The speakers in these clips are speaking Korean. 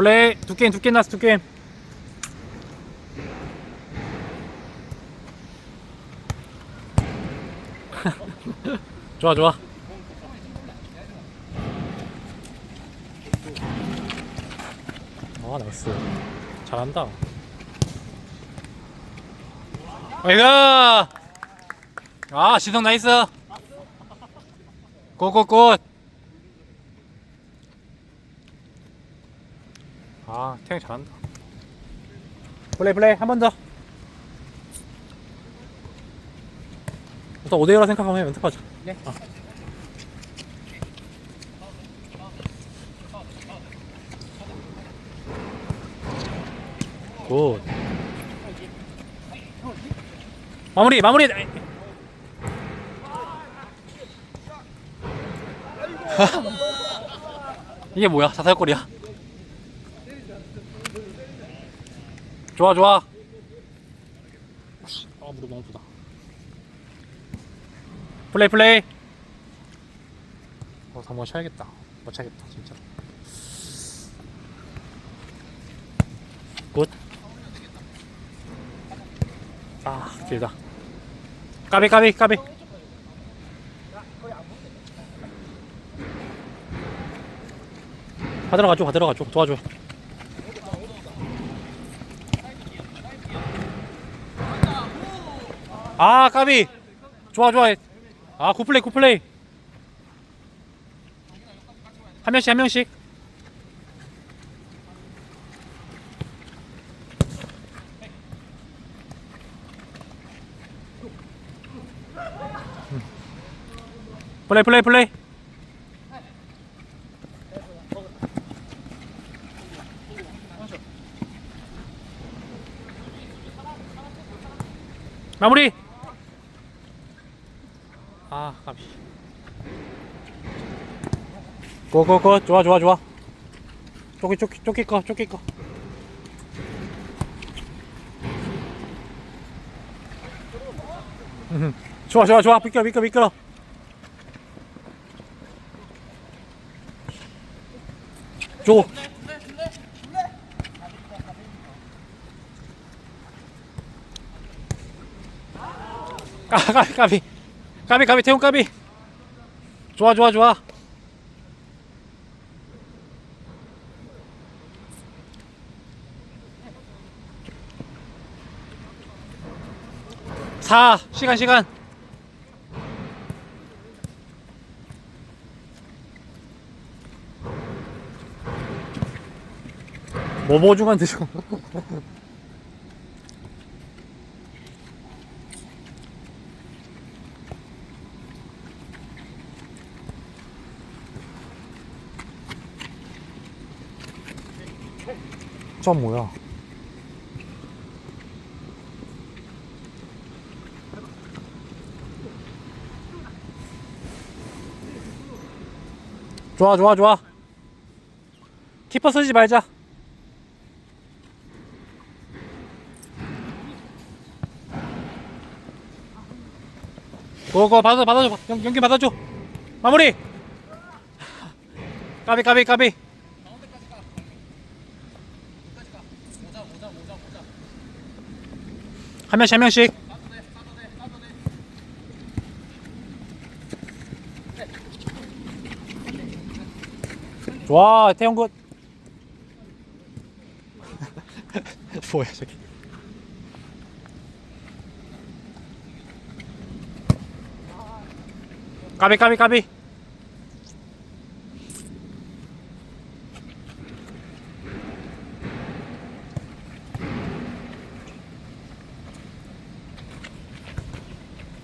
플레이. 두 게임 두 게임 났어 두 게임. 좋아 좋아. 아 나이스. 잘한다. 어이가 아 시성 나이스. 굿굿굿 아 태형 잘한다. 플레이 플레이. 한 번 더. 일단 5대 1라 생각하면 연습하자 네. 어. 굿. 마무리 마무리. 이게 뭐야? 자살골이야 좋아 좋아. 아 무릎 너무 아프다. 플레이 플레이. 어 한번 쉬어야겠다. 못 차겠다 진짜. 굿 아 길다. 까비 까비 까비. 받으러가줘 받으러가줘. 도와줘 아 까비. 좋아 좋아. 아 굿플레이 굿플레이. 한 명씩 한 명씩. 음. 플레이 플레이 플레이. 마무리 아 까비 고고고 좋아 좋아 좋아. 쪼끼 쪼끼 쪼끼 꺼 쪼끼 꺼 음, 좋아 좋아 좋아. 미끄러 미끄러 미끄러. 줘. 아, 까비 까비 까비 까비 태훈 까비. 좋아 좋아 좋아. 사 시간 시간. 뭐 보증한 드시 고저 뭐야? 좋아 좋아 좋아. 키퍼 쓰지 말자. 고고 받아 받아줘. 연, 연기 받아줘. 마무리. 까비 까비 까비 한 명씩 한 명씩. 좋아 태영 굿. 뭐야 저기. 까비 까비 까비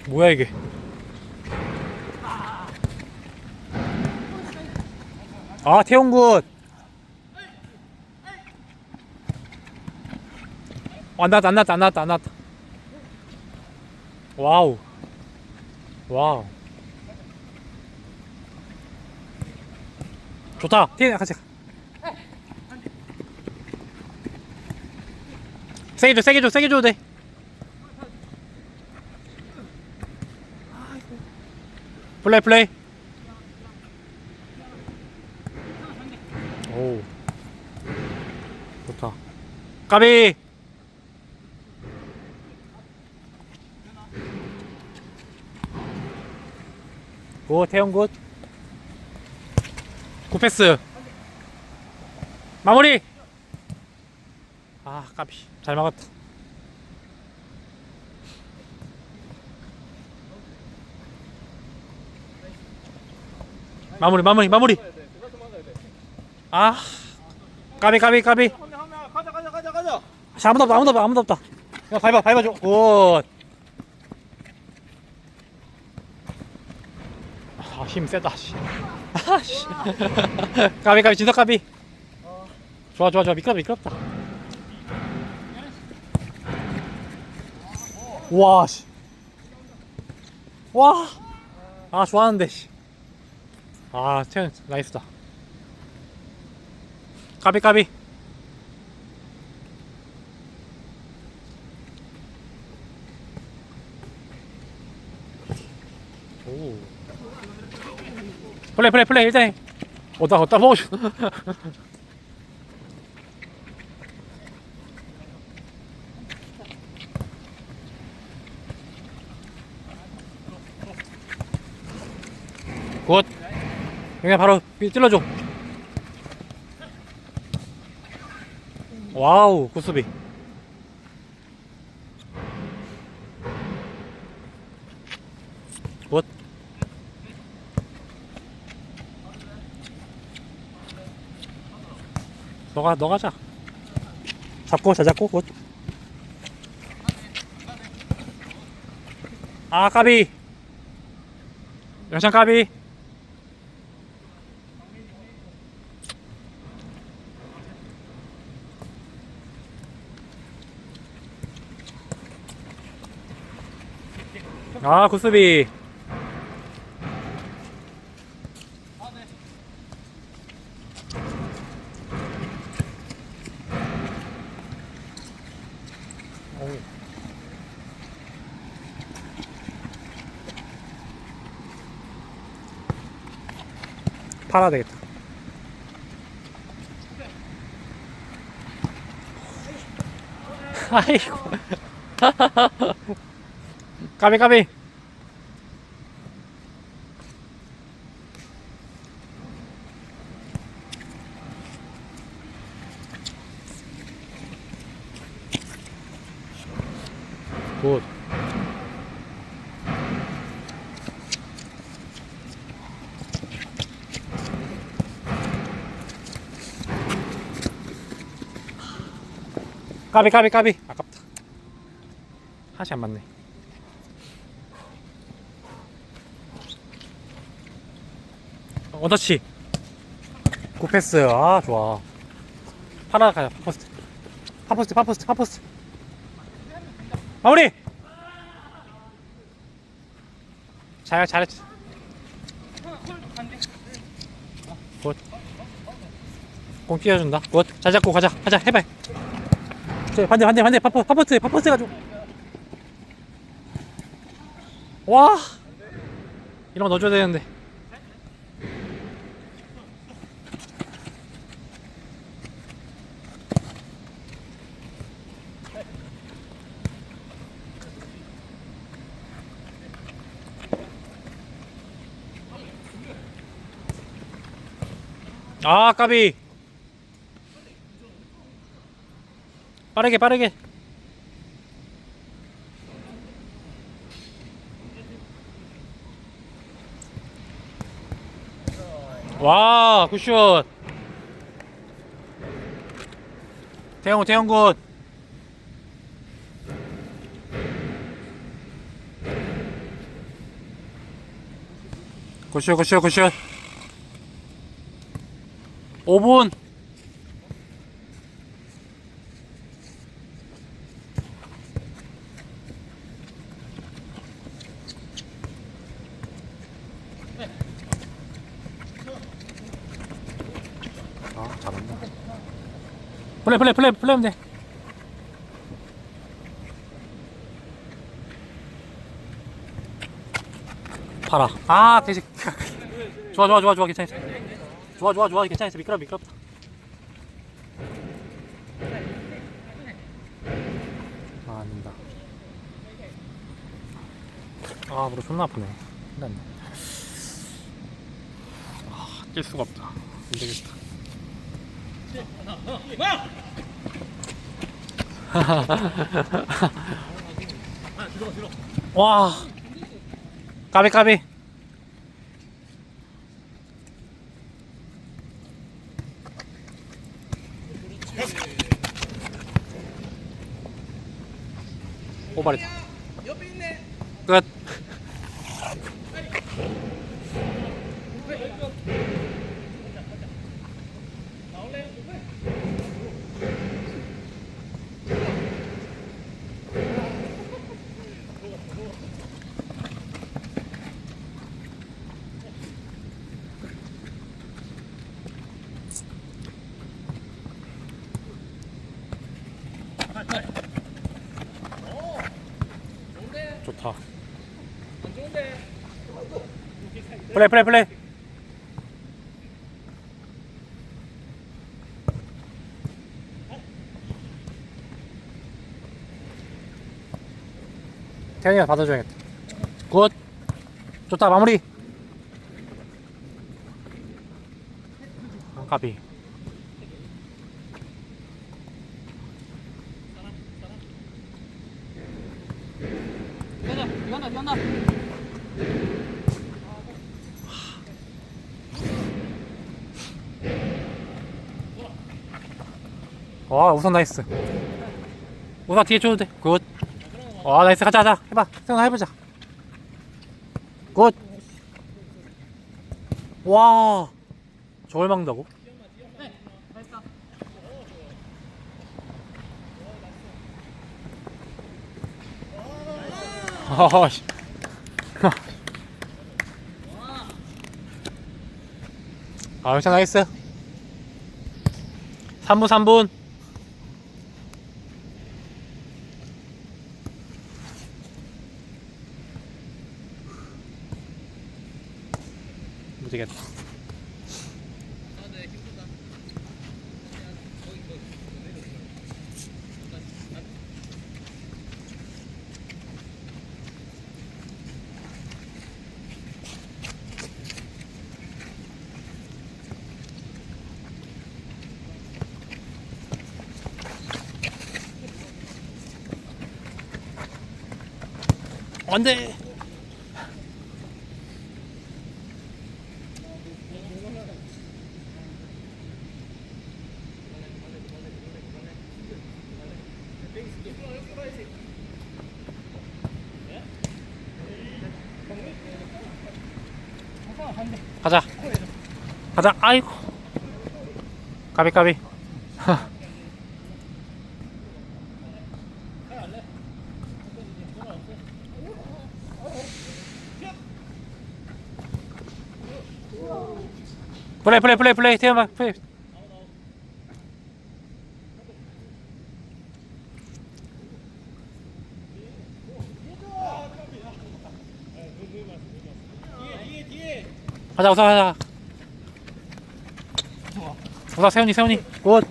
뭐야 이게? 아 태용 굿! 어, 안 나왔다 안 나왔다 안 나왔다 안 나왔다. 와우. 와우. 좋다. 태용 같이 가. 세게 줘 세게 줘 세게 줘도 돼 플레이 플레이 오 좋다. 까비! 굿, 태용 굿. 굿 패스. 마무리! 아, 까비. 잘 막았다. 마무리, 마무리, 마무리! 아, 까비, 까비, 까비. 가자 가자 가자 가자 자, 아무도 없다, 아무도 없다, 아무도 없다. 야, 밟아, 밟아줘. 굿. 아, 힘 세다, 씨. 아, 씨. 까비, 까비, 진석 까비. 좋아, 좋아, 좋아. 미끄럽다, 미끄럽다. 와, 씨. 와. 아, 좋아하는데, 씨. 아, 태연, 나이스다. 까비, 까비. 오. 플레이 플레이 플레이 일단 해. 어디다 어디다 먹어 굿 그냥 바로 찔러줘. 와우 굿수비. 굿. 너가 너가 자. 잡고 자 잡고 굿. 아 까비. 영창 까비 아 굿수비 팔아야 되겠다. 아이고. 까비 까비. 굿. 까비 까비 까비. 아깝다. 하시 안 맞네. 원터치. 굿패스. 아 좋아. 파라 가자 파포스트. 파포스트 파포스트 파포스트 마무리! 잘 잘했지 굿공 뛰어준다. 굿 잘 잡고 가자. 가자. 해봐 저 반대 반대 반대. 파포 파포스 파포스 가지고. 와! 이런 거 넣어줘야 되는데 아 까비. 빠르게 빠르게. 와 굿슛 태영구 태영구 굿슛 굿슛 굿슛 5분. 아 잘한다. 플레이 플레이 플레이 플레이 하면 돼. 팔아. 아 되지. 좋아 좋아 좋아 좋아 괜찮아 좋아 좋아 좋아. 괜찮아 미끄러 미끄럽 아 아닙니다. 아 무릎 존나 아프네. 큰일 났네. 아낄 수가 없다. 안 되겠다. 와! 까비 까비. 오바리다. 끝. 좋다. 플레이 플레이 플레이. 태현이가 받아줘야겠다. 굿. 좋다 마무리. 아, 까비. 이거다 이거다 이거다 와 우선 나이스. 우선 뒤에 줘도 돼. 굿. 와 나이스 가자 가자 해봐. 생각 해보자. 굿. 와. 저걸 막는다고? 아, 씨. 아, 역시 나이스. 3분, 3분. 못이겠다. 안 돼! 가자. 가자. 아이고. 까비 까비. 플레이 플레이 플레이 플레이 태연아 플레이. 가자 우선 가자. 우선 세훈이 세훈이 굿.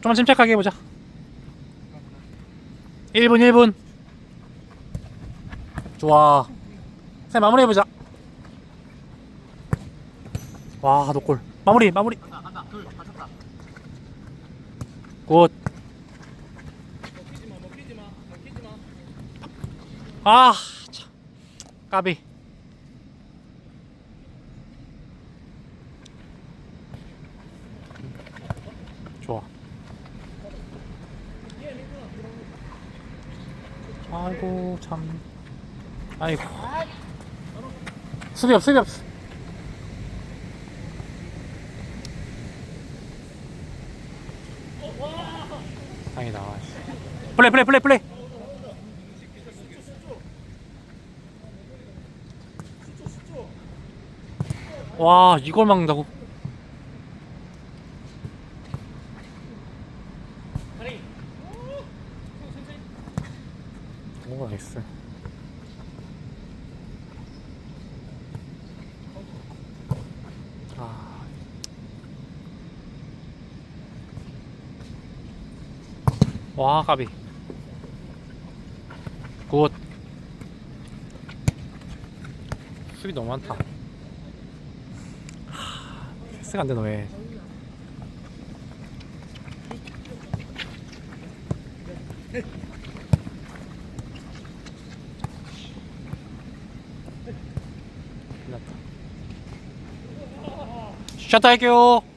좀만 침착하게 해보자. 1분 1분. 좋아. 세 마무리 해보자. 와 노골 마무리 마무리 굿 아, 참. 까비. 좋아. 아이고, 참. 아이고. 수비 없, 수비 없. 다행이다. 플레이, 플레이, 플레이, 플레이. 와 이걸 막는다고 오 나이스 아 와 까비. 굿. 수비 너무 많다. 하, 패스가 안되노 왜. 끝났다. 샷 할게요